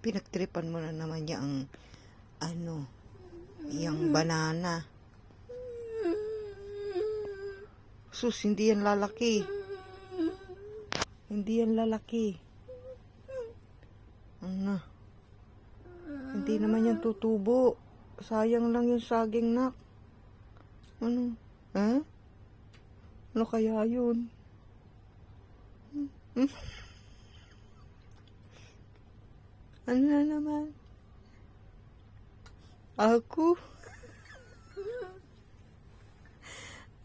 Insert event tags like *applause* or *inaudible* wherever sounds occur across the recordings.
Pinagtripan mo na naman yung ano, yung banana. Sus, hindi yan lalaki. Hindi yan lalaki. Ano? Hindi naman yan tutubo. Sayang lang yung saging nak. Ano? Ha? Ano kaya yun? Hmm? Ano na naman? Ako? *laughs*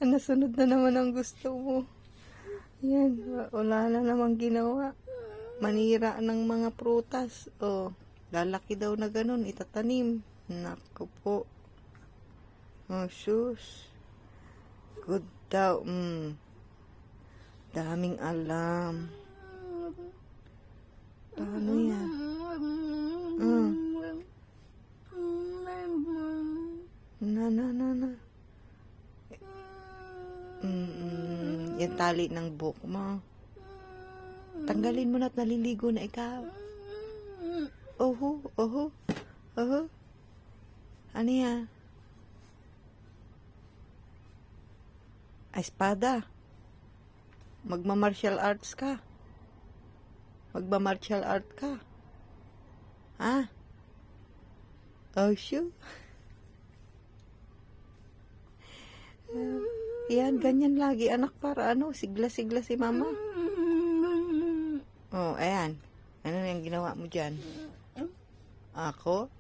Ano sunod na naman ang gusto mo? Yan, wala na namang ginawa. Manira ng mga prutas. O, lalaki daw na ganun, itatanim. Naku po. Oh, sus. Good daw. Mm. Daming alam. Paano yan? Mm. Na, na, na, na. Mm, yung tali ng book mo. Tanggalin mo na at naliligo na ikaw. Oho, oho, oho. Ano yan? Espada. Magma-martial arts ka. Magma-martial art ka. Ha? Oh, sure. *laughs* Yan, ganyan lagi anak para ano, sigla-sigla si mama. Oh, ayan. Ano yung ginawa mo dyan? Ako?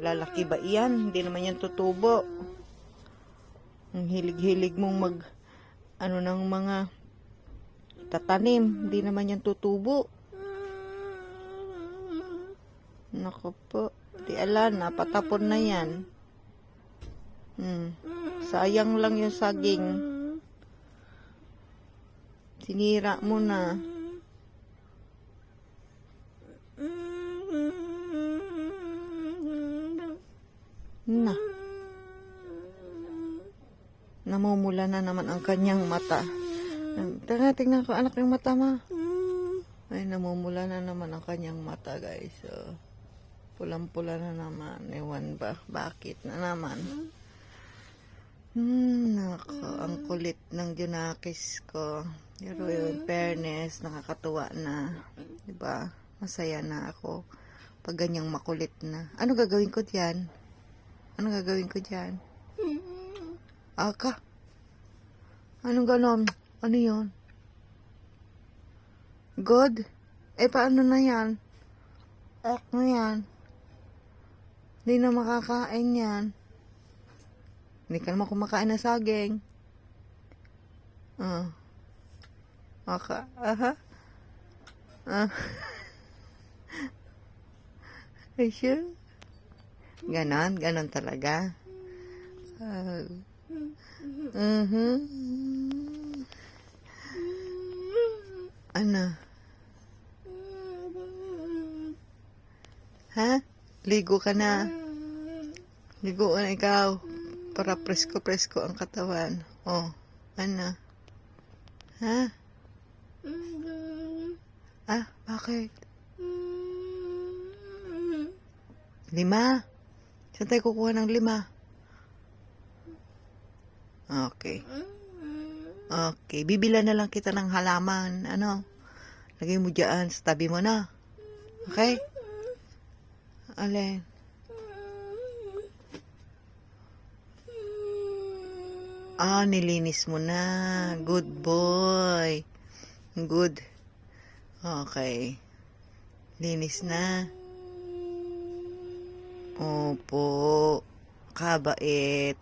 Lalaki ba iyan? Hindi naman yan tutubo. Ang hilig-hilig mong mag, ano ng mga tatanim. Hindi naman yan tutubo. Nako po. Di ala na, patapon na yan. Hmm. Sayang lang yung saging. Sinira mo na. Na. Namumula na naman ang kanyang mata. Tara, tingnan ko anak yung mata ma. Ay, namumula na naman ang kanyang mata, guys. So, pulang-pula na naman. Ewan ba? Bakit na naman? Hmm, nako, ang kulit ng Junakis ko. Pero yun, fairness, nakakatuwa na. ba? Masaya na ako pag ganyang makulit na. Ano gagawin ko diyan? Ano gagawin ko diyan? Aka? Anong ganon? Ano yon? Good? Eh, paano na yan? Ek na yan. Hindi na makakain yan. Hindi ka naman kumakain ng saging. Ah. Maka, aha. Ah. *laughs* Ay, sure. Ganon, ganon talaga. Ah. Mhm. Ano? Ha? Ligo ka na. Ligo na ikaw. Para presko-presko ang katawan. Oh, ano? Ha? Ah, bakit? Lima? Saan tayo kukuha ng lima? Okay. Okay. Bibila na lang kita ng halaman. Ano? Lagay mo dyan sa tabi mo na. Okay? Alin? Ah, nilinis mo na. Good boy. Good. Okay. Linis na. Opo. Kabait.